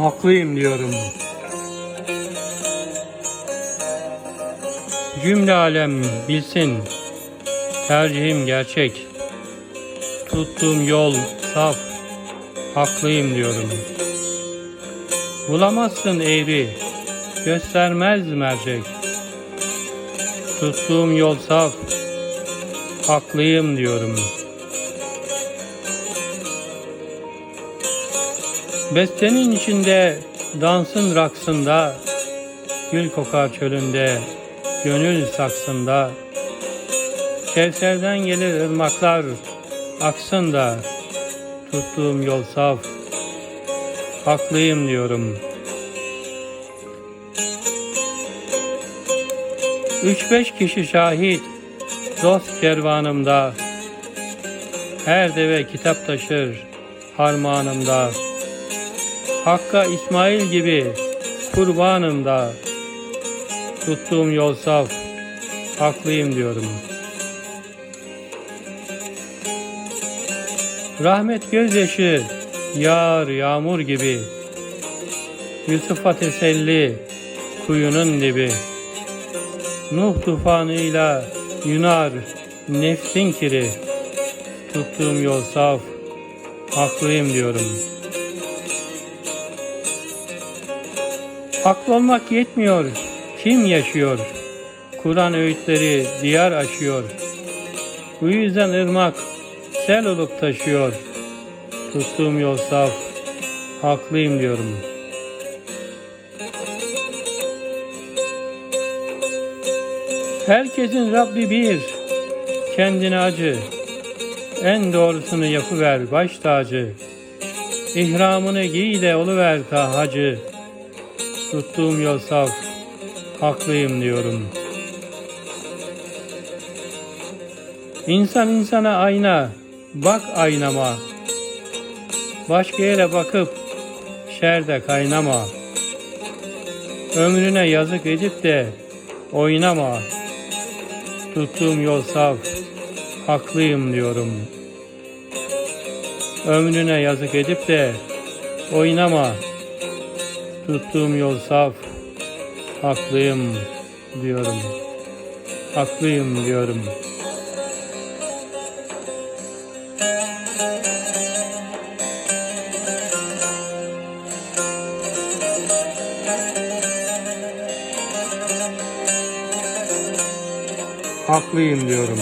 Haklıyım diyorum. Cümle alem bilsin. Tercihim gerçek. Tuttuğum yol saf. Haklıyım diyorum. Bulamazsın eğri. Göstermez mercek. Tuttuğum yol saf. Haklıyım diyorum. Bestenin içinde, dansın raksında, gül kokar çölünde, gönül saksında. Kevserden gelir ırmaklar, aksın da, tuttuğum yol saf, haklıyım diyorum. Üç beş kişi şahit, dost kervanımda, her deve kitap taşır harmanımda. Hakka İsmail gibi kurbanım da tuttuğum yol saf, haklıyım diyorum. Rahmet gözyaşı yağar yağmur gibi Yusuf'a teselli kuyunun dibi Nuh tufanıyla yunar nefsin kiri Tuttuğum yol saf, haklıyım diyorum.'' Haklı olmak yetmiyor. Kim yaşıyor? Kur'an öğütleri diyar aşıyor. Bu yüzden ırmak sel olup taşıyor. Tuttuğum yol saf, haklıyım diyorum. Herkesin Rabbi bir, kendine acı. En doğrusunu yapıver baş tacı. İhramını giy de oluver ta hacı. Tuttuğum yol saf, haklıyım diyorum. İnsan insana ayna, bak aynama. Başka yere bakıp şerde kaynama. Ömrüne yazık edip de oynama. Tuttuğum yol saf, haklıyım diyorum. Ömrüne yazık edip de oynama. Tuttuğum yol saf, haklıyım diyorum. Haklıyım diyorum. Haklıyım diyorum.